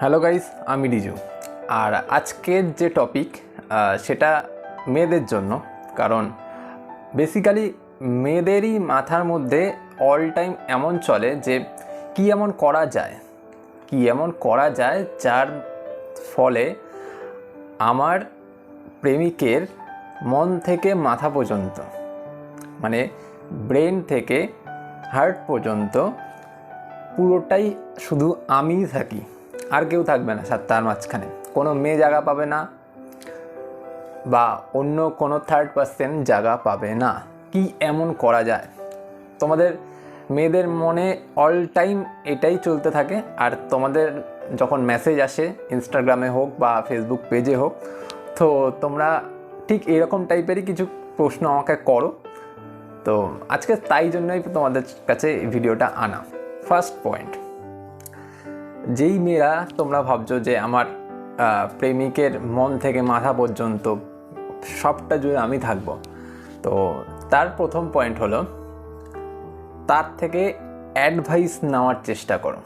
Hello guys আমি রিজু আর আজকের যে টপিক সেটা মেয়েদের জন্য, কারণ বেসিক্যালি মেয়েদেরই মাথার মধ্যে অল টাইম এমন চলে যে কি এমন করা যায়, কি এমন করা যায় যার ফলে আমার প্রেমিকের মন থেকে মাথা পর্যন্ত মানে ব্রেন থেকে হার্ট পর্যন্ত পুরোটাই শুধু আমিই থাকি। আর কেউ থাকবে না তার মাঝখানে। কোনো মেয়ে জায়গা পাবে না বা অন্য কোনো থার্ড পার্সন জায়গা পাবে না। কি এমন করা যায়? তোমাদের মেয়েদের মনে অল টাইম এটাই চলতে থাকে। আর তোমাদের যখন মেসেজ আসে ইনস্টাগ্রামে হোক বা ফেসবুক পেজে হোক, তো তোমরা ঠিক এরকম টাইপেরই কিছু প্রশ্ন আমাকে করো। তো আজকে তাই জন্যই তোমাদের কাছে ভিডিওটা আনা। ফার্স্ট পয়েন্ট যেই মেয়েরা তোমরা ভাবছ যে আমার প্রেমিকের মন থেকে মাথা পর্যন্ত সবটা জুড়ে আমি থাকব, তো তার প্রথম পয়েন্ট হলো, তার থেকে অ্যাডভাইস নেওয়ার চেষ্টা করো।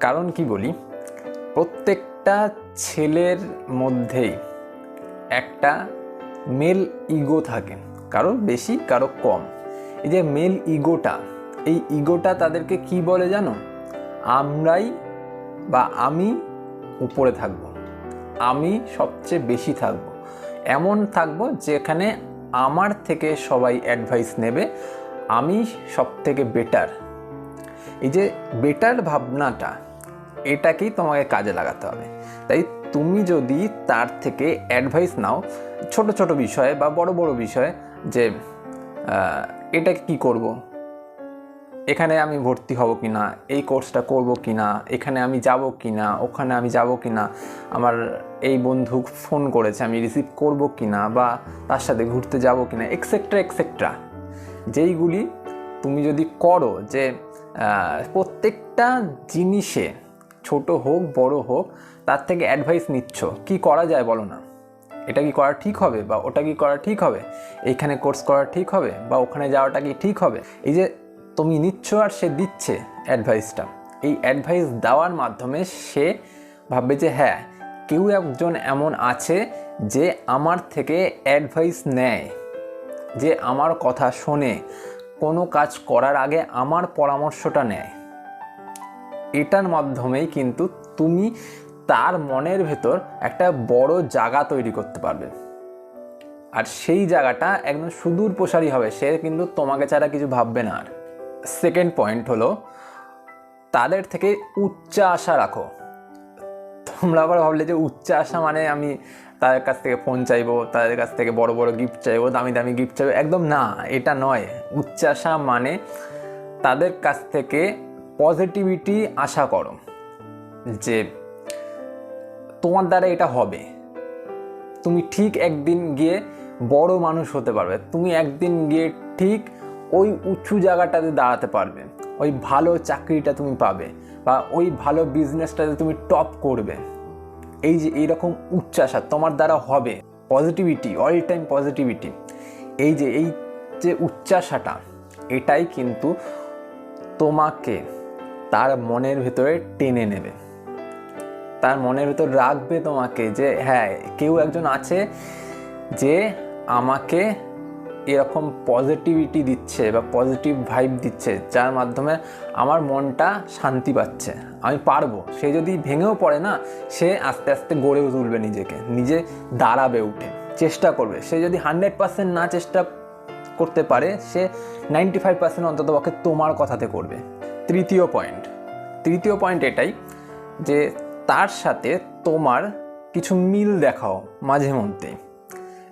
কারণ কি বলি? প্রত্যেকটা ছেলের মধ্যেই একটা মেল ইগো থাকে। কারও বেশি, কারও কম। এই যে মেল ইগোটা এই ইগোটা তাদেরকে কি বলে জানো? আমরাই বা আমি উপরে থাকব। আমি সবচেয়ে বেশি থাকব। এমন থাকব যেখানে আমার থেকে সবাই অ্যাডভাইস নেবে আমি সব থেকে বেটার এই যে বেটার ভাবনাটা এটাকেই তোমাকে কাজে লাগাতে হবে। তাই তুমি যদি তার থেকে অ্যাডভাইস নাও ছোট ছোট বিষয়ে বা বড় বড় বিষয়ে যে আহ, এটা কি করব? এখানে আমি ভর্তি হব কি না এই কোর্সটা করব কি না এখানে আমি যাব কি না ওখানে আমি যাব কি না আমার এই বন্ধু ফোন করেছে আমি রিসিভ করব কি না বা তার সাথে ঘুরতে যাব কি না এক্সেট্রা এক্সেট্রা যেইগুলি তুমি যদি করো যে প্রত্যেকটা জিনিসে, ছোট হোক, বড় হোক, তার থেকে অ্যাডভাইস নিচ্ছ, কি করা যায় বলো না? এটা কি করা ঠিক হবে বা ওটা কি করা ঠিক হবে? এইখানে কোর্স করা ঠিক হবে বা ওখানে যাওয়াটা কি ঠিক হবে? এই যে তুমি নিচ্ছ আর সে দিচ্ছে অ্যাডভাইসটা এই অ্যাডভাইস দেওয়ার মাধ্যমে সে ভাববে যে হ্যাঁ কেউ একজন এমন আছে যে আমার থেকে অ্যাডভাইস নেয়, যে আমার কথা শোনে, কোনো কাজ করার আগে আমার পরামর্শটা নেয়। এটার মাধ্যমেই কিন্তু তুমি তার মনের ভেতর একটা বড় জায়গা তৈরি করতে পারবে। আর সেই জায়গাটা একদম সুদূর প্রসারী হবে, সে কিন্তু তোমাকে ছাড়া কিছু ভাববে না আর। সেকেন্ড পয়েন্ট হলো, তাদের থেকে উচ্চ আশা রাখো। তোমরা আবার ভাবলে যে উচ্চ আশা মানে আমি তাদের কাছ থেকে ফোন চাইব, তাদের কাছ থেকে বড় বড় গিফট চাইব, দামি দামি গিফট চাইব, একদম না, এটা নয়। উচ্চ আশা মানে তাদের কাছ থেকে পজিটিভিটি আশা করো যে তোমার দ্বারা এটা হবে। তুমি ঠিক একদিন গিয়ে বড় মানুষ হতে পারবে। তুমি একদিন গিয়ে ঠিক ওই উঁচু জায়গাটাতে দাঁড়াতে পারবে। ওই ভালো চাকরিটা তুমি পাবে বা ওই ভালো বিজনেসটাতে তুমি টপ করবে। এই যে এইরকম উচ্চাসা তোমার দ্বারা হবে। পজিটিভিটি অল টাইম পজিটিভিটি এই যে এই যে উচ্চাসাটা এটাই কিন্তু তোমাকে তার মনের ভেতরে টেনে নেবে। তার মনের ভেতর রাখবে তোমাকে যে হ্যাঁ কেউ একজন আছে যে আমাকে এরকম পজিটিভিটি দিচ্ছে বা পজিটিভ ভাইব দিচ্ছে, যার মাধ্যমে আমার মনটা শান্তি পাচ্ছে। আমি পারব। সে যদি ভেঙেও পড়ে না, সে আস্তে আস্তে গড়েও তুলবে নিজেকে, নিজে দাঁড়াবে উঠে। চেষ্টা করবে। সে যদি হান্ড্রেড পার্সেন্ট না চেষ্টা করতে পারে, সে নাইনটি ফাইভ পার্সেন্ট অন্তত পক্ষে তোমার কথাতে করবে। তৃতীয় পয়েন্ট তৃতীয় পয়েন্ট এটাই যে, তার সাথে তোমার কিছু মিল দেখাও মাঝে মধ্যে।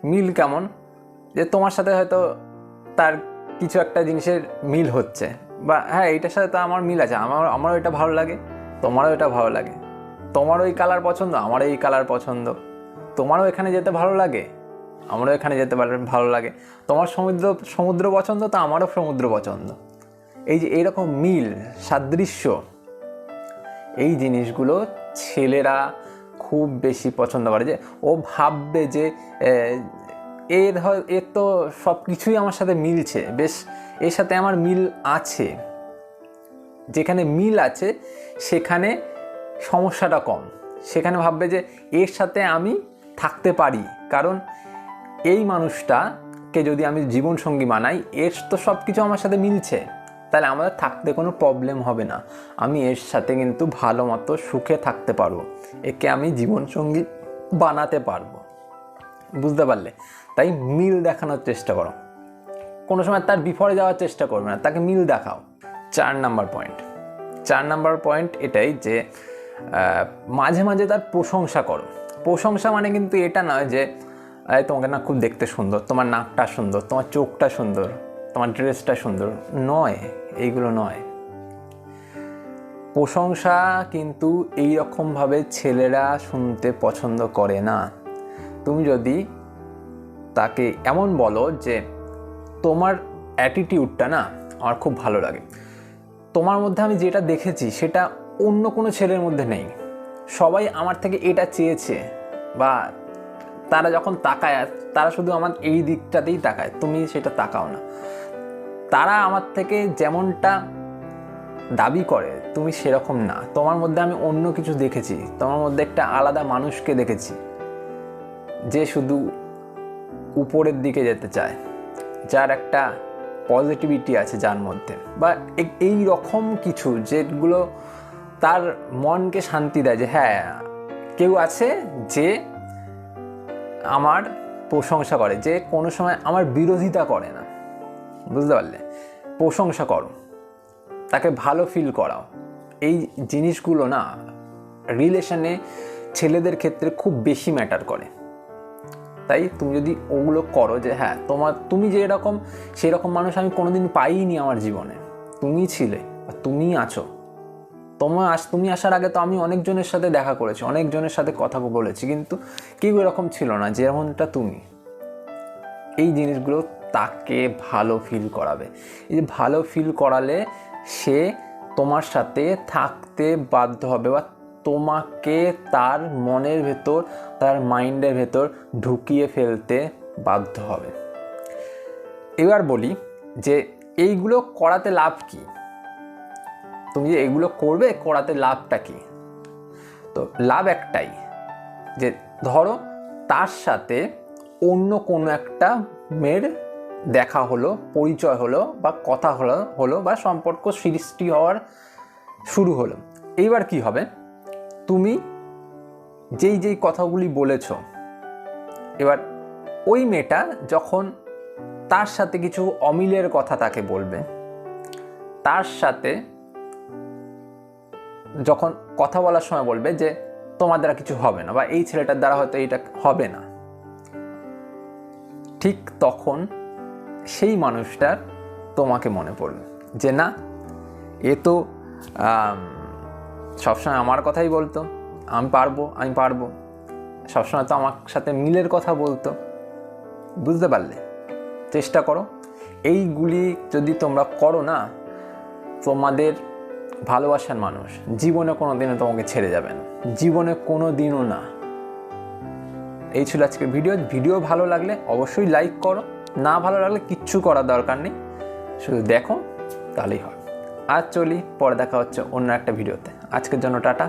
মিল কেমন? যে তোমার সাথে হয়তো তার কিছু একটা জিনিসের মিল হচ্ছে। বা হ্যাঁ এইটার সাথে তো আমার মিল আছে। আমার, আমারও এটা ভালো লাগে, তোমারও এটা ভালো লাগে। তোমারও এই কালার পছন্দ, আমারও এই কালার পছন্দ। তোমারও এখানে যেতে ভালো লাগে, আমারও এখানে যেতে ভালো- লাগে। তোমার সমুদ্র সমুদ্র পছন্দ তো আমারও সমুদ্র পছন্দ। এই যে এইরকম মিল, সাদৃশ্য, এই জিনিসগুলো ছেলেরা খুব বেশি পছন্দ করে। যে ও ভাববে যে এর হয় এর তো সব কিছুই আমার সাথে মিলছে। বেশ, এর সাথে আমার মিল আছে। যেখানে মিল আছে, সেখানে সমস্যাটা কম। সেখানে ভাববে যে এর সাথে আমি থাকতে পারি। কারণ এই মানুষটাকে যদি আমি জীবনসঙ্গী বানাই, এর তো সব কিছু আমার সাথে মিলছে। তাহলে আমাদের থাকতে কোনো প্রবলেম হবে না। আমি এর সাথে কিন্তু ভালো মতো সুখে থাকতে পারব। একে আমি জীবনসঙ্গী বানাতে পারব। বুঝতে পারলে? তাই মিল দেখানোর চেষ্টা করো। কোনো সময় তার বিফলে যাওয়ার চেষ্টা করবে না, তাকে মিল দেখাও। চার নাম্বার পয়েন্ট চার নাম্বার পয়েন্ট এটাই যে মাঝে মাঝে তার প্রশংসা করো। প্রশংসা মানে কিন্তু এটা নয় যে তোমাকে না খুব দেখতে সুন্দর, তোমার নাকটা সুন্দর, তোমার চোখটা সুন্দর, তোমার ড্রেসটা সুন্দর। নয়, এইগুলো নয়। প্রশংসা কিন্তু এই রকমভাবে ছেলেরা শুনতে পছন্দ করে না। তুমি যদি তাকে এমন বলো যে তোমার অ্যাটিটিউডটা না আমার খুব ভালো লাগে। তোমার মধ্যে আমি যেটা দেখেছি সেটা অন্য কোনো ছেলের মধ্যে নেই। সবাই আমার থেকে এটা চেয়েছে বা তারা যখন তাকায়, তারা শুধু আমার এই দিকটাতেই তাকায়, তুমি সেটা তাকাও না। তারা আমার থেকে যেমনটা দাবি করে, তুমি সেরকম না। তোমার মধ্যে আমি অন্য কিছু দেখেছি, তোমার মধ্যে একটা আলাদা মানুষকে দেখেছি, যে শুধু উপরের দিকে যেতে চায়, যার একটা পজিটিভিটি আছে যার মধ্যে। বা এই রকম কিছু যেগুলো তার মনকে শান্তি দেয় যে হ্যাঁ কেউ আছে যে আমার প্রশংসা করে, যে কোনো সময় আমার বিরোধিতা করে না। বুঝতে পারলে? প্রশংসা করো, তাকে ভালো ফিল করাও। এই জিনিসগুলো না রিলেশনে ছেলেদের ক্ষেত্রে খুব বেশি ম্যাটার করে। তাই তুমি যদি ওগুলো করো যে হ্যাঁ তোমার, তুমি যে এরকম, সেরকম মানুষ আমি কোনোদিন পাইনি আমার জীবনে। তুমি ছিলে বা তুমি আছো। তোমার আস, তুমি আসার আগে তো আমি অনেকজনের সাথে দেখা করেছি, অনেকজনের সাথে কথা বলেছি, কিন্তু কেউ এরকম ছিল না যেমনটা তুমি। এই জিনিসগুলো তাকে ভালো ফিল করাবে। এই যে ভালো ফিল করালে সে তোমার সাথে থাকতে বাধ্য হবে বা তোমাকে তার মনের ভেতর, তার মাইন্ডের ভেতর ঢুকিয়ে ফেলতে বাধ্য হবে। এবার বলি যে এইগুলো করাতে লাভ কি? তুমি যে এগুলো করবে, করাতে লাভটা কি? তো লাভ একটাই, যে ধরো তার সাথে অন্য কোনো একটা মেয়ের দেখা হলো, পরিচয় হলো বা কথা হলো হলো বা সম্পর্ক সৃষ্টি হওয়ার শুরু হলো। এইবার কি হবে? তুমি যেই যেই কথাগুলি বলেছ, এবার ওই মেয়েটা যখন তার সাথে কিছু অমিলের কথা তাকে বলবে, তার সাথে যখন কথা বলার সময় বলবে যে, তোমার দ্বারা কিছু হবে না বা, এই ছেলেটার দ্বারা হয়তো এইটা হবে না ঠিক তখন সেই মানুষটার তোমাকে মনে পড়বে যে, না, এ তো সবসময় আমার কথাই বলতো, আমি পারব আমি পারব। সবসময় তো আমার সাথে মিলের কথা বলতো। বুঝতে পারলে? চেষ্টা করো। এইগুলি যদি তোমরা করো না, তোমাদের ভালোবাসার মানুষ জীবনে কোনো দিনও তোমাকে ছেড়ে যাবে না। জীবনে কোনো দিনও না। এই ছিল আজকের ভিডিও। ভিডিও ভালো লাগলে অবশ্যই লাইক করো। না ভালো লাগলে কিচ্ছু করার দরকার নেই। শুধু দেখো, তাহলেই হয়। আজ চলি, পরে দেখা হচ্ছে অন্য একটা ভিডিওতে। আজকের জন্য টাটা।